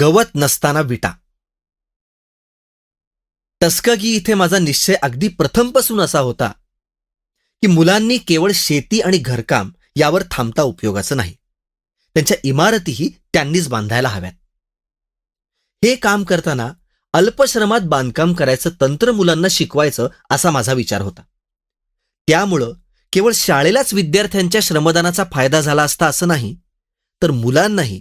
गवत नसताना विटा. टस्कगी इथे माझा निश्चय अगदी प्रथमपासून असा होता की मुलांनी केवळ शेती आणि घरकाम यावर थांबता उपयोगाचं नाही. त्यांच्या इमारतीही त्यांनीच बांधायला हव्यात. हे काम करताना अल्पश्रमात बांधकाम करायचं तंत्र मुलांना शिकवायचं असा माझा विचार होता. त्यामुळं केवळ शाळेलाच विद्यार्थ्यांच्या श्रमदानाचा फायदा झाला असता असं नाही तर मुलांनाही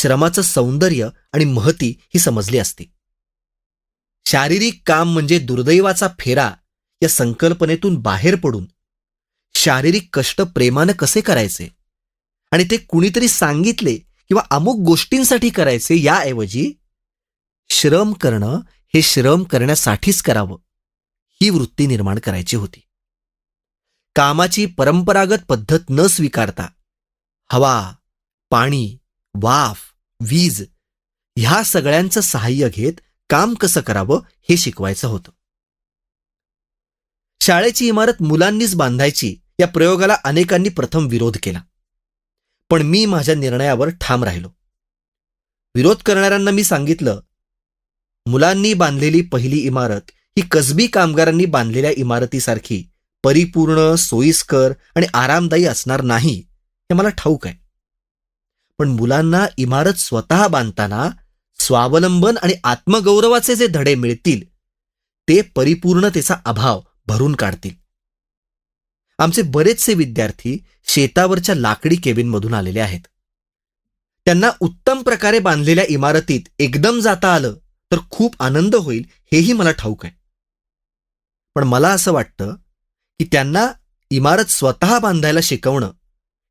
श्रमाचं सौंदर्य आणि महती ही समजली असती. शारीरिक काम म्हणजे दुर्दैवाचा फेरा या संकल्पनेतून बाहेर पडून शारीरिक कष्ट प्रेमानं कसे करायचे आणि ते कुणीतरी सांगितले किंवा अमुक गोष्टींसाठी करायचे याऐवजी श्रम करणं हे श्रम करण्यासाठीच करावं ही वृत्ती निर्माण करायची होती. कामाची परंपरागत पद्धत न स्वीकारता हवा पाणी वाफ वीज. ह्या सगळ्यांचं सहाय्य घेत काम कसं करावं हे शिकवायचं होतं. शाळेची इमारत मुलांनीच बांधायची या प्रयोगाला अनेकांनी प्रथम विरोध केला. पण मी माझ्या निर्णयावर ठाम राहिलो. विरोध करणाऱ्यांना मी सांगितलं मुलांनी बांधलेली पहिली इमारत ही कसबी कामगारांनी बांधलेल्या इमारतीसारखी परिपूर्ण सोयीस्कर आणि आरामदायी असणार नाही हे मला ठाऊक आहे. पण मुलांना इमारत स्वतः बांधताना स्वावलंबन आणि आत्मगौरवाचे जे धडे मिळतील ते परिपूर्णतेचा अभाव भरून काढतील. आमचे बरेचसे विद्यार्थी शेतावरच्या लाकडी केबिनमधून आलेले आहेत. त्यांना उत्तम प्रकारे बांधलेल्या इमारतीत एकदम जाता आलं तर खूप आनंद होईल हेही मला ठाऊक आहे. पण मला असं वाटतं की त्यांना इमारत स्वतः बांधायला शिकवणं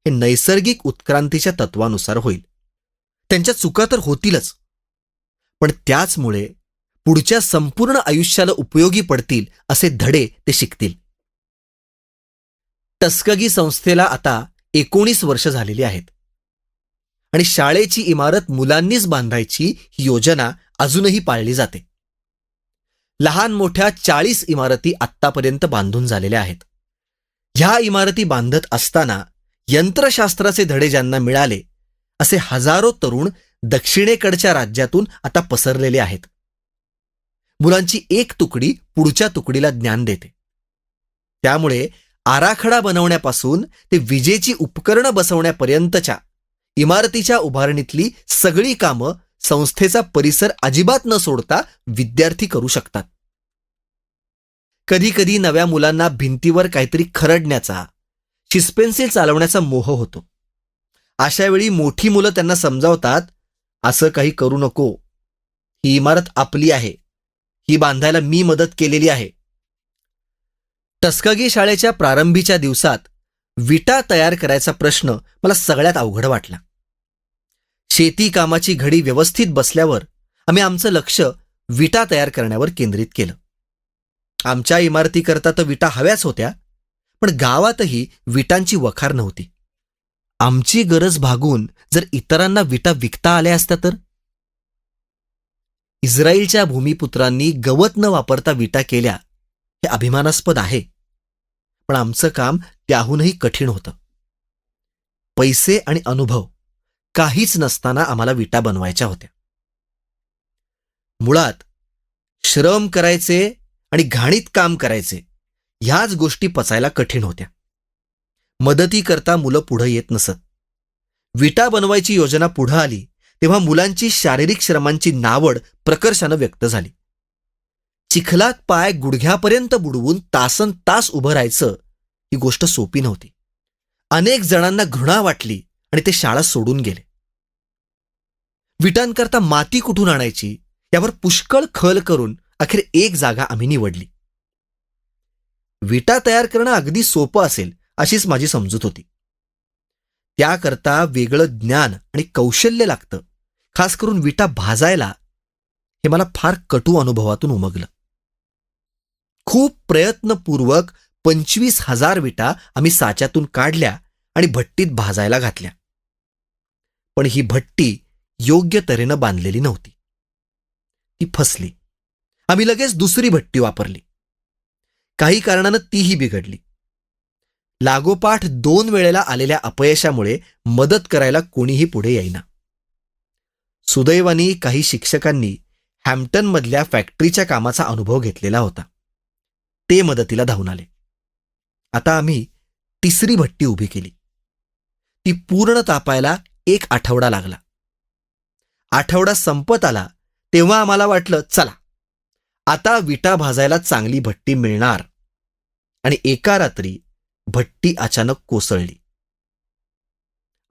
हे नैसर्गिक उत्क्रांतीच्या तत्वानुसार होईल. त्यांच्या चुका तर होतीलच. पण त्याचमुळे पुढच्या संपूर्ण आयुष्याला उपयोगी पडतील असे धडे ते शिकतील. टस्कगी संस्थेला आता एकोणीस वर्ष झालेली आहेत. आणि शाळेची इमारत मुलांनीच बांधायची ही योजना अजूनही पाळली जाते. लहान मोठ्या चाळीस इमारती आत्तापर्यंत बांधून झालेल्या आहेत. ह्या इमारती बांधत असताना यंत्रशास्त्राचे धडे ज्यांना मिळाले असे हजारो तरुण दक्षिणेकडच्या राज्यातून आता पसरलेले आहेत. मुलांची एक तुकडी पुढच्या तुकडीला ज्ञान देते. त्यामुळे आराखडा बनवण्यापासून ते विजेची उपकरणं बसवण्यापर्यंतच्या इमारतीच्या उभारणीतली सगळी कामं संस्थेचा परिसर अजिबात न सोडता विद्यार्थी करू शकतात. कधी कधी नव्या मुलांना भिंतीवर काहीतरी खरडण्याचा शिस्पेन्सिल चालवण्याचा मोह होतो. अशा वेळी मोठी मुलं त्यांना समजावतात असं काही करू नको. ही इमारत आपली आहे. ही बांधायला मी मदत केलेली आहे. टस्कगी शाळेच्या प्रारंभीच्या दिवसात विटा तयार करायचा प्रश्न मला सगळ्यात अवघड वाटला. शेती कामाची घडी व्यवस्थित बसल्यावर आम्ही आमचं लक्ष विटा तयार करण्यावर केंद्रित केलं. आमच्या इमारतीकरता तर विटा हव्याच होत्या पण गावातही विटांची वखार नव्हती. आमची गरज भागून जर इतरांना विटा विकता आल्या असत्या तर? इस्रायलच्या भूमिपुत्रांनी गवत न वापरता विटा केल्या हे अभिमानास्पद आहे. पण आमचं काम त्याहूनही कठीण होतं. पैसे आणि अनुभव काहीच नसताना आम्हाला विटा बनवायच्या होत्या. मुळात श्रम करायचे आणि घाणीत काम करायचे ह्याच गोष्टी पचायला कठीण होत्या. मदतीकरता मुलं पुढं येत नसत. विटा बनवायची योजना पुढं आली तेव्हा मुलांची शारीरिक श्रमांची नावड प्रकर्षानं व्यक्त झाली. चिखलात पाय गुडघ्यापर्यंत बुडवून तासन तास उभं राहायचं ही गोष्ट सोपी नव्हती. अनेक जणांना घृणा वाटली आणि ते शाळा सोडून गेले. विटांकरता माती कुठून आणायची? यावर पुष्कळ खल करून अखेर एक जागा आम्ही निवडली. विटा तयार करणं अगदी सोपं असेल अशीच माझी समजूत होती. त्याकरता वेगळं ज्ञान आणि कौशल्य लागतं. खास करून विटा भाजायला हे मला फार कटू अनुभवातून उमगलं. खूप प्रयत्नपूर्वक पंचवीस हजार विटा आम्ही साच्यातून काढल्या आणि भट्टीत भाजायला घातल्या. पण ही भट्टी योग्य तऱ्हेनं बांधलेली नव्हती. ती फसली. आम्ही लगेच दुसरी भट्टी वापरली. काही कारणानं तीही बिघडली. लागोपाठ दोन वेळेला आलेल्या अपयशामुळे मदत करायला कोणीही पुढे येईना. सुदैवाने काही शिक्षकांनी हॅम्प्टनमधल्या फॅक्टरीच्या कामाचा अनुभव घेतलेला होता. ते मदतीला धावून आले. आता आम्ही तिसरी भट्टी उभी केली. ती पूर्ण तापायला एक आठवडा लागला. आठवडा संपत आला तेव्हा आम्हाला वाटलं चला आता विटा भाजायला चांगली भट्टी मिळणार. आणि एका रात्री भट्टी अचानक कोसळली.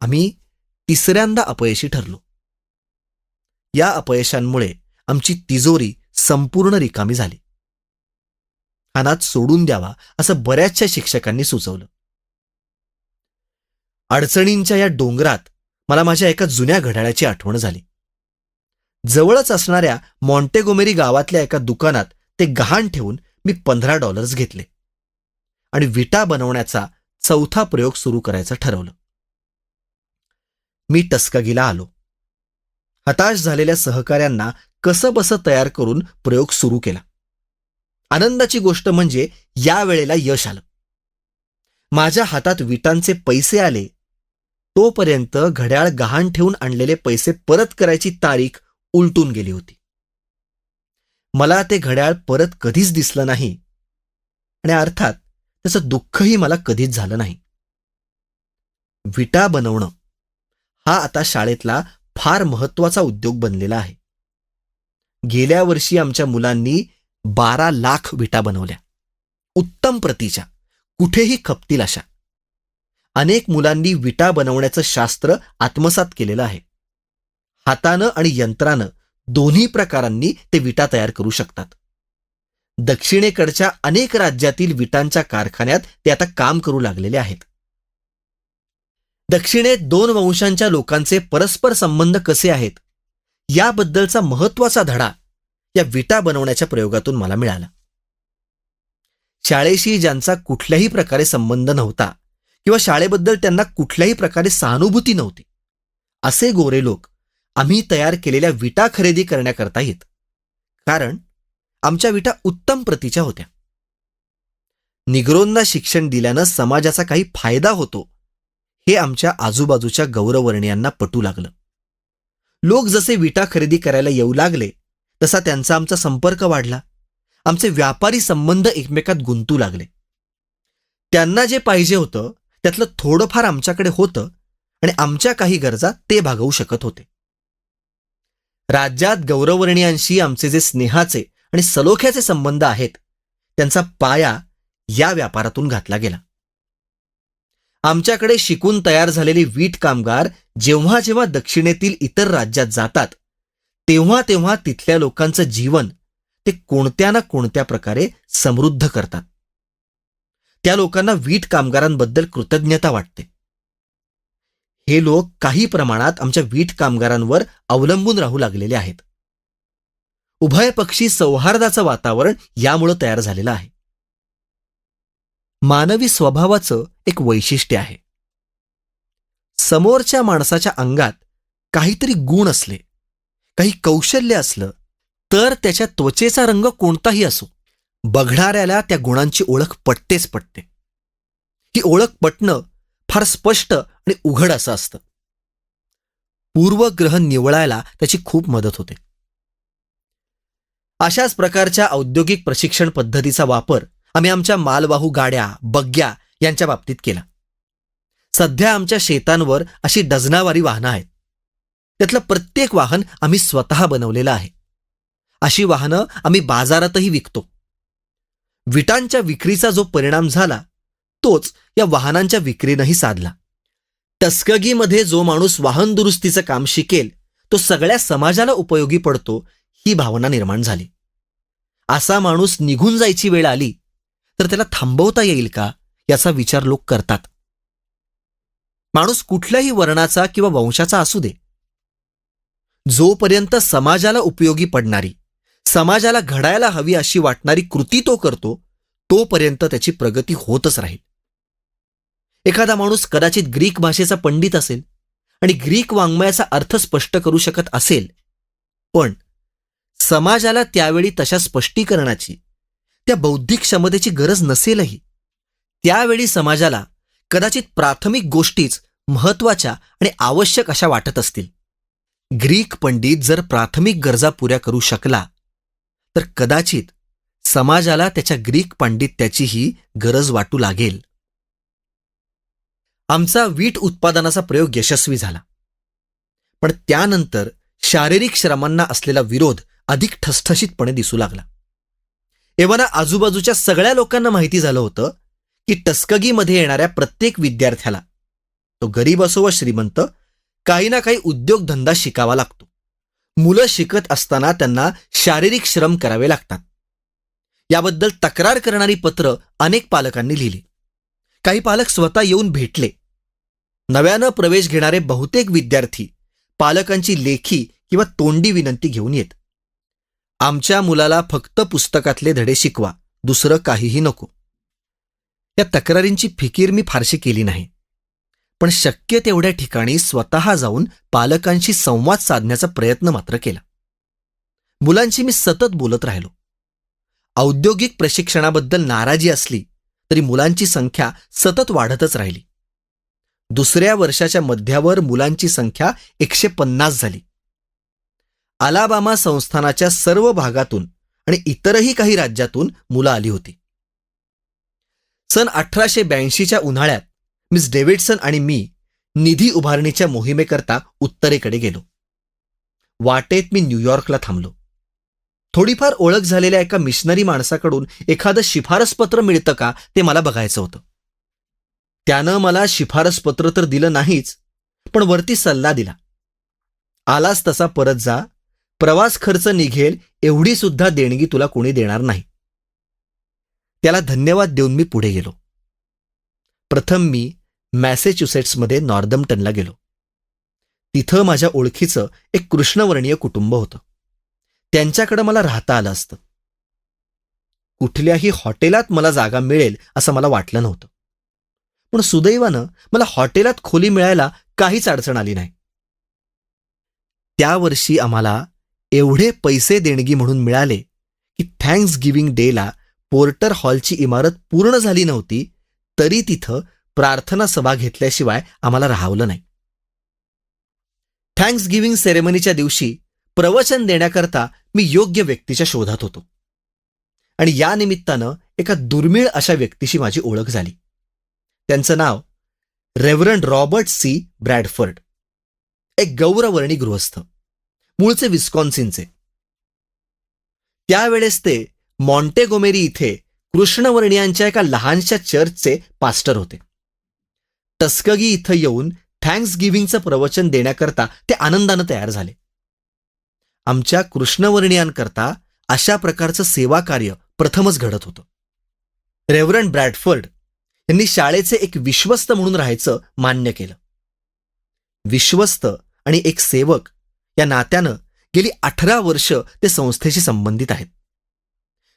आम्ही तिसऱ्यांदा अपयशी ठरलो. या अपयशांमुळे आमची तिजोरी संपूर्ण रिकामी झाली. हा नाद सोडून द्यावा असं बऱ्याचशा शिक्षकांनी सुचवलं. अडचणींच्या या डोंगरात मला माझ्या एका जुन्या घड्याळाची आठवण झाली. जवळच असणाऱ्या मॉन्टेगोमेरी गावातल्या एका दुकानात ते गहाण ठेवून मी पंधरा डॉलर्स घेतले. आणि विटा बनवण्याचा चौथा प्रयोग सुरू करायचं ठरवलं. मी टस्कगीला आलो. हताश झालेल्या सहकाऱ्यांना कसं बसं तयार करून प्रयोग सुरू केला. आनंदाची गोष्ट म्हणजे या वेळेला यश आलं. माझ्या हातात विटांचे पैसे आले. तोपर्यंत घड्याळ गहाण ठेवून आणलेले पैसे परत करायची तारीख उलटून गेली होती. मला ते घड्याळ परत कधीच दिसलं नाही. आणि अर्थात त्याचं दुःखही मला कधीच झालं नाही. विटा बनवणं हा आता शाळेतला फार महत्त्वाचा उद्योग बनलेला आहे. गेल्या वर्षी आमच्या मुलांनी बारा लाख विटा बनवल्या. उत्तम प्रतीच्या कुठेही खपतील अशा. अनेक मुलांनी विटा बनवण्याचं शास्त्र आत्मसात केलेलं आहे. हातानं आणि यंत्रानं दोन्ही प्रकारांनी ते विटा तयार करू शकतात. दक्षिणेकडच्या अनेक राज्यातील विटांच्या कारखान्यात ते आता काम करू लागलेले आहेत. दक्षिणेत दोन वंशांच्या लोकांचे परस्पर संबंध कसे आहेत? याबद्दलचा महत्त्वाचा धडा या विटा बनवण्याच्या प्रयोगातून मला मिळाला. शाळेशी ज्यांचा कुठल्याही प्रकारे संबंध नव्हता किंवा शाळेबद्दल त्यांना कुठल्याही प्रकारे सहानुभूती नव्हती असे गोरे लोक आम्ही तयार केलेल्या विटा खरेदी करण्याकरता येत. कारण आमच्या विटा उत्तम प्रतीच्या होत्या. निग्रोंना शिक्षण दिल्यानं समाजाचा काही फायदा होतो हे आमच्या आजूबाजूच्या गौरवर्णियांना पटू लागलं. लोक जसे विटा खरेदी करायला येऊ लागले तसा त्यांचा आमचा संपर्क वाढला. आमचे व्यापारी संबंध एकमेकात गुंतू लागले. त्यांना जे पाहिजे होतं त्यातलं थोडंफार आमच्याकडे होतं आणि आमच्या काही गरजा ते भागवू शकत होते. राज्यात गौरवर्णियांशी आमचे जे स्नेहाचे आणि सलोख्याचे संबंध आहेत त्यांचा पाया या व्यापारातून घातला गेला. आमच्याकडे शिकून तयार झालेले वीट कामगार जेव्हा जेव्हा दक्षिणेतील इतर राज्यात जातात तेव्हा तेव्हा तिथल्या लोकांचं जीवन ते कोणत्या ना कोणत्या प्रकारे समृद्ध करतात. त्या लोकांना वीट कामगारांबद्दल कृतज्ञता वाटते. हे लोक काही प्रमाणात आमच्या वीट कामगारांवर अवलंबून राहू लागलेले आहेत. उभयपक्षी सौहार्दाचं वातावरण यामुळं तयार झालेलं आहे. मानवी स्वभावाचं एक वैशिष्ट्य आहे. समोरच्या माणसाच्या अंगात काहीतरी गुण असले काही कौशल्य असलं तर त्याच्या त्वचेचा रंग कोणताही असो बघणाऱ्याला त्या गुणांची ओळख पटतेच पटते. ही ओळख पटणं फार स्पष्ट आणि उघड असं असतं. पूर्वग्रह निवळायला त्याची खूप मदत होते. अशाच प्रकारच्या औद्योगिक प्रशिक्षण पद्धतीचा वापर आम्ही आमच्या मालवाहू गाड्या बग्ग्या यांच्या बाबतीत केला. सध्या आमच्या शेतांवर अशी डझनावारी वाहनं आहेत. त्यातलं प्रत्येक वाहन आम्ही स्वतः बनवलेलं आहे. अशी वाहनं आम्ही बाजारातही विकतो. विटांच्या विक्रीचा जो परिणाम झाला तोच या वाहनांच्या विक्रीनंही साधला. टस्कगीमध्ये जो माणूस वाहन दुरुस्तीचं काम शिकेल तो सगळ्या समाजाला उपयोगी पडतो ही भावना निर्माण झाली. असा माणूस निघून जायची वेळ आली तर त्याला थांबवता येईल का याचा विचार लोक करतात. माणूस कुठल्याही वर्णाचा किंवा वंशाचा असू दे. जोपर्यंत समाजाला उपयोगी पडणारी समाजाला घडायला हवी अशी वाटणारी कृती तो करतो तोपर्यंत त्याची प्रगती होतच राहील. एखादा माणूस कदाचित ग्रीक भाषेचा पंडित असेल आणि ग्रीक वाङ्मयाचा अर्थ स्पष्ट करू शकत असेल पण समाजाला त्यावेळी तशा स्पष्टीकरणाची त्या बौद्धिक क्षमतेची गरज नसेलही. त्यावेळी समाजाला कदाचित प्राथमिक गोष्टीच महत्त्वाच्या आणि आवश्यक अशा वाटत असतील. ग्रीक पंडित जर प्राथमिक गरजा पुऱ्या करू शकला तर कदाचित समाजाला त्याच्या ग्रीक पांडित्याचीही गरज वाटू लागेल. आमचा वीट उत्पादनाचा प्रयोग यशस्वी झाला. पण त्यानंतर शारीरिक श्रमांना असलेला विरोध अधिक ठसठशीतपणे दिसू लागला. एव्हाना आजूबाजूच्या सगळ्या लोकांना माहिती झालं होतं की टस्कगीमध्ये येणाऱ्या प्रत्येक विद्यार्थ्याला तो गरीब असो व श्रीमंत काही ना काही उद्योगधंदा शिकावा लागतो. मुलं शिकत असताना त्यांना शारीरिक श्रम करावे लागतात. याबद्दल तक्रार करणारी पत्र अनेक पालकांनी लिहिली. काही पालक स्वतः येऊन भेटले. नव्यानं प्रवेश घेणारे बहुतेक विद्यार्थी पालकांची लेखी किंवा तोंडी विनंती घेऊन येत. आमच्या मुलाला फक्त पुस्तकातले धडे शिकवा दुसरं काहीही नको. या तक्रारींची फिकीर मी फारशी केली नाही. पण शक्य तेवढ्या ठिकाणी स्वतः जाऊन पालकांशी संवाद साधण्याचा प्रयत्न मात्र केला. मुलांशी मी सतत बोलत राहिलो. औद्योगिक प्रशिक्षणाबद्दल नाराजी असली तरी मुलांची संख्या सतत वाढतच राहिली. दुसऱ्या वर्षाच्या मध्यावर मुलांची संख्या एकशे पन्नास झाली. अलाबामा संस्थानाच्या सर्व भागातून आणि इतरही काही राज्यातून मुलं आली होती. सन अठराशे ब्याऐंशीच्या उन्हाळ्यात मिस डेव्हिडसन आणि मी निधी उभारणीच्या मोहिमेकरता उत्तरेकडे गेलो. वाटेत मी न्यूयॉर्कला थांबलो. थोडीफार ओळख झालेल्या एका मिशनरी माणसाकडून एखादं शिफारसपत्र मिळतं का ते मला बघायचं होतं. त्यानं मला शिफारसपत्र तर दिलं नाहीच पण वरती सल्ला दिला. आलास तसा परत जा प्रवास खर्च निघेल एवढी सुद्धा देणगी तुला कोणी देणार नाही. त्याला धन्यवाद देऊन मी पुढे गेलो. प्रथम मी मॅसेच्युसेट्समध्ये नॉर्दम्प्टनला गेलो. तिथं माझ्या ओळखीचं एक कृष्णवर्णीय कुटुंब होतं. त्यांच्याकडं मला राहता आलं असतं. कुठल्याही हॉटेलात मला जागा मिळेल असं मला वाटलं नव्हतं. पण सुदैवानं मला हॉटेलात खोली मिळायला काहीच अडचण आली नाही. त्या वर्षी आम्हाला एवढे पैसे देणगी म्हणून मिळाले की थँक्स गिव्हिंग डेला पोर्टर हॉलची इमारत पूर्ण झाली नव्हती तरी तिथं प्रार्थना सभा घेतल्याशिवाय आम्हाला राहावलं नाही. थँक्स गिव्हिंग सेरेमनीच्या दिवशी प्रवचन देण्याकरता मी योग्य व्यक्तीच्या शोधात होतो. आणि या निमित्तानं एका दुर्मिळ अशा व्यक्तीशी माझी ओळख झाली. त्यांचं नाव रेव्हरंड रॉबर्ट सी ब्रॅडफर्ड एक गौरवर्णी गृहस्थ. मूळचे विस्कॉन्सिनचे. त्यावेळेस ते मॉन्टेगोमेरी इथे कृष्णवर्णियांच्या एका लहानशा चर्चचे पास्टर होते. टस्कगी इथं येऊन थँक्स गिव्हिंगचं प्रवचन देण्याकरता ते आनंदानं तयार झाले. आमच्या कृष्णवर्णियांकरता अशा प्रकारचं सेवा कार्य प्रथमच घडत होतं. रेव्हरंड ब्रॅडफर्ड यांनी शाळेचे एक विश्वस्त म्हणून राहायचं मान्य केलं. विश्वस्त आणि एक सेवक या नात्यानं गेली अठरा वर्ष ते संस्थेशी संबंधित आहेत.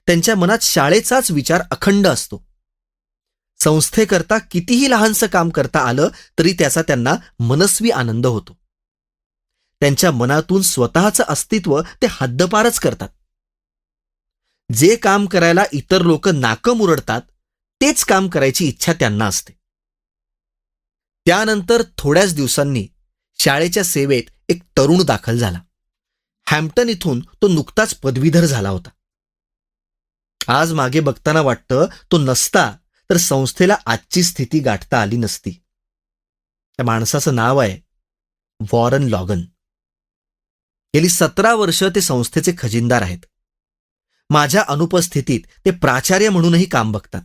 त्यांच्या मनात शाळेचाच विचार अखंड असतो. संस्थेकरता कितीही लहानसं काम करता आलं तरी त्याचा त्यांना मनस्वी आनंद होतो. त्यांच्या मनातून स्वतःचं अस्तित्व ते हद्दपारच करतात. जे काम करायला इतर लोक नाकं मुरडतात तेच काम करायची इच्छा त्यांना असते. त्यानंतर थोड्याच दिवसांनी शाळेच्या सेवेत एक तरुण दाखल झाला. हॅम्प्टन इथून तो नुकताच पदवीधर झाला होता. आज मागे बघताना वाटतं तो नसता तर संस्थेला आजची स्थिती गाठता आली नसती. त्या माणसाचं नाव आहे वॉरन लॉगन. गेली सतरा वर्ष ते संस्थेचे खजिनदार आहेत. माझ्या अनुपस्थितीत ते प्राचार्य म्हणूनही काम बघतात.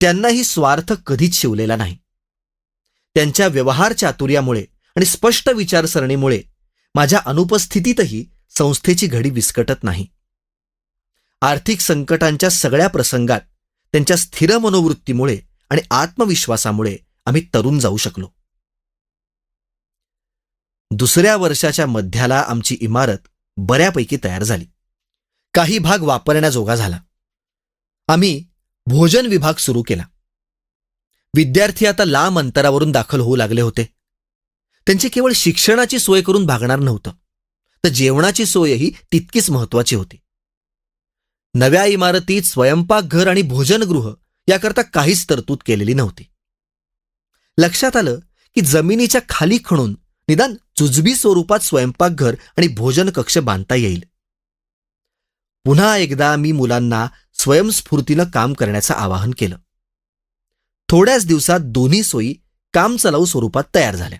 त्यांनाही स्वार्थ कधीच शिवलेला नाही. त्यांच्या व्यवहार चातुर्यामुळे आणि स्पष्ट विचारसरणीमुळे माझ्या अनुपस्थितीतही संस्थेची घडी विस्कटत नाही. आर्थिक संकटांच्या सगळ्या प्रसंगात त्यांच्या स्थिर मनोवृत्तीमुळे आणि आत्मविश्वासामुळे आम्ही तरुण जाऊ शकलो. दुसऱ्या वर्षाच्या मध्याला आमची इमारत बऱ्यापैकी तयार झाली. काही भाग वापरण्याजोगा झाला. आम्ही भोजन विभाग सुरू केला. विद्यार्थी आता लांब अंतरावरून दाखल होऊ लागले होते. त्यांची केवळ शिक्षणाची सोय करून भागणार नव्हतं. तर जेवणाची सोयही तितकीच महत्वाची होती. नव्या इमारतीत स्वयंपाकघर आणि भोजनगृह याकरता काहीच तरतूद केलेली नव्हती. लक्षात आलं की जमिनीच्या खाली खणून निदान जुजबी स्वरूपात स्वयंपाकघर आणि भोजन कक्ष बांधता येईल. पुन्हा एकदा मी मुलांना स्वयंस्फूर्तीनं काम करण्याचं आवाहन केलं. थोड्याच दिवसात दोन्ही सोयी काम चलाऊ स्वरूपात तयार झाल्या.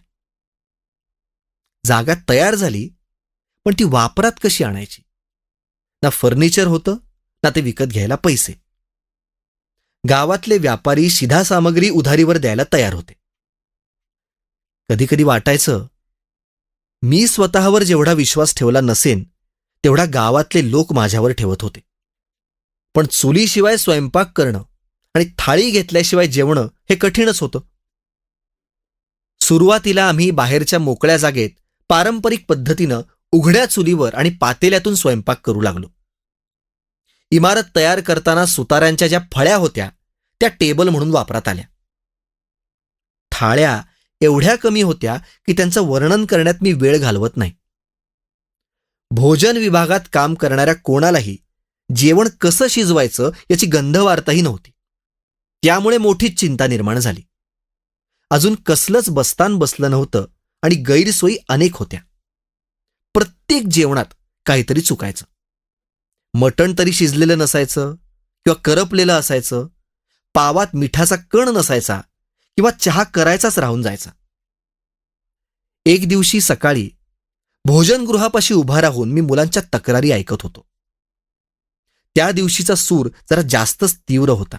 जागा तयार झाली पण ती वापरात कशी आणायची? ना फर्निचर होतं ना ते विकत घ्यायला पैसे. गावातले व्यापारी शिधा सामग्री उधारीवर द्यायला तयार होते. कधी कधी वाटायचं मी स्वतःवर जेवढा विश्वास ठेवला नसेन तेवढा गावातले लोक माझ्यावर ठेवत होते. पण चुलीशिवाय स्वयंपाक करणं आणि थाळी घेतल्याशिवाय जेवणं हे कठीणच होतं. सुरुवातीला आम्ही बाहेरच्या मोकळ्या जागेत पारंपरिक पद्धतीनं उघड्या चुलीवर आणि पातेल्यातून स्वयंपाक करू लागलो. इमारत तयार करताना सुतारांच्या ज्या फळ्या होत्या त्या टेबल म्हणून वापरात आल्या. थाळ्या एवढ्या कमी होत्या की त्यांचं वर्णन करण्यात मी वेळ घालवत नाही. भोजन विभागात काम करणाऱ्या कोणालाही जेवण कसं शिजवायचं याची गंधवार्ताही नव्हती. त्यामुळे मोठीच चिंता निर्माण झाली. अजून कसलंच बस्तान बसलं नव्हतं आणि गैरसोयी अनेक होत्या. प्रत्येक जेवणात काहीतरी चुकायचं. मटण तरी शिजलेलं नसायचं किंवा करपलेलं असायचं पावात मिठाचा कण नसायचा किंवा चहा करायचाच राहून जायचा. एक दिवशी सकाळी भोजनगृहापाशी उभा राहून मी मुलांच्या तक्रारी ऐकत होतो. त्या दिवशीचा सूर जरा जास्तच तीव्र होता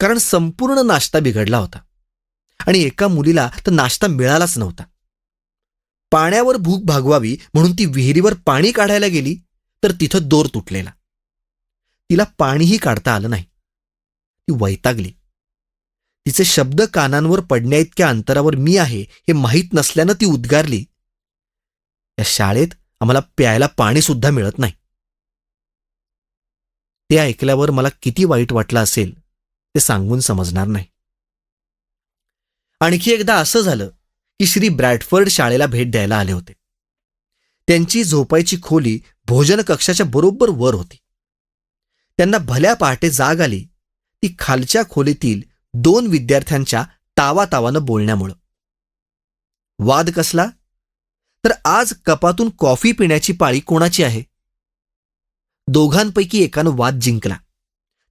कारण संपूर्ण नाश्ता बिघडला होता आणि एका मुलीला तर नाश्ता मिळालाच नव्हता. पाण्यावर भूक भागवावी म्हणून ती विहिरीवर पाणी काढायला गेली तर तिथं दोर तुटलेला. तिला पाणीही काढता आलं नाही. ती वैतागली. तिचे शब्द कानांवर पडण्याइतक्या अंतरावर मी आहे हे माहीत नसल्यानं ती उद्गारली. या शाळेत आम्हाला प्यायला पाणी सुद्धा मिळत नाही. ते ऐकल्यावर मला किती वाईट वाटलं असेल ते सांगून समजणार नाही. आणखी एकदा असं झालं की श्री ब्रॅडफर्ड शाळेला भेट द्यायला आले होते. त्यांची झोपायची खोली भोजन कक्षाच्या बरोबर वर होती. त्यांना भल्या पहाटे जाग आली ती खालच्या खोलीतील दोन विद्यार्थ्यांच्या तावातावानं बोलण्यामुळं. वाद कसला? तर आज कपातून कॉफी पिण्याची पाळी कोणाची आहे? दोघांपैकी एकानं वाद जिंकला.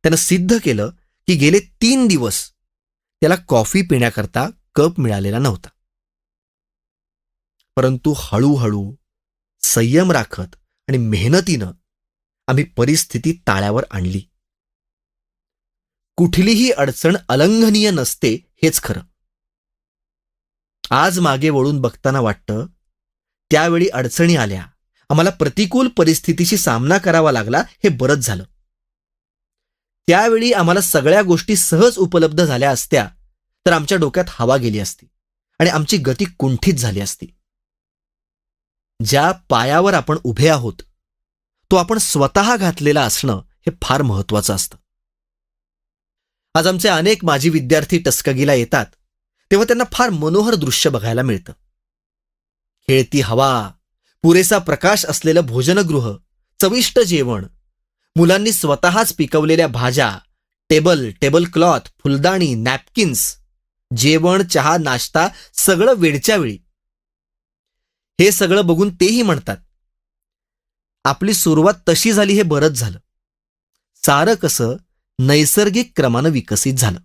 त्यानं सिद्ध केलं की गेले तीन दिवस त्याला कॉफी पिण्याकरता कप मिळालेला नव्हता. परंतु हळूहळू संयम राखत आणि मेहनतीनं आम्ही परिस्थिती ताळ्यावर आणली. कुठलीही अडचण अलंघनीय नसते हेच खरं. आज मागे वळून बघताना वाटतं त्यावेळी अडचणी आल्या आम्हाला प्रतिकूल परिस्थितीशी सामना करावा लागला हे बरंच झालं. त्यावेळी आम्हाला सगळ्या गोष्टी सहज उपलब्ध झाल्या असत्या तर आमच्या डोक्यात हवा गेली असती आणि आमची गती कुंठित झाली असती. ज्या पायावर आपण उभे आहोत तो आपण स्वतः घातलेला असणं हे फार महत्वाचं असतं. आज आमचे अनेक माजी विद्यार्थी टस्कगीला येतात तेव्हा त्यांना फार मनोहर दृश्य बघायला मिळतं. खेळती हवा पुरेसा प्रकाश असलेलं भोजनगृह चविष्ट जेवण मुलांनी स्वतःच पिकवलेल्या भाज्या टेबल टेबल क्लॉथ फुलदाणी नॅपकिन्स जेवण चहा नाश्ता सगळं वेळच्या वेळी. हे सगळं बघून तेही म्हणतात. आपली सुरुवात तशी झाली हे बरंच झालं. सारं कसं नैसर्गिक क्रमानं विकसित झालं.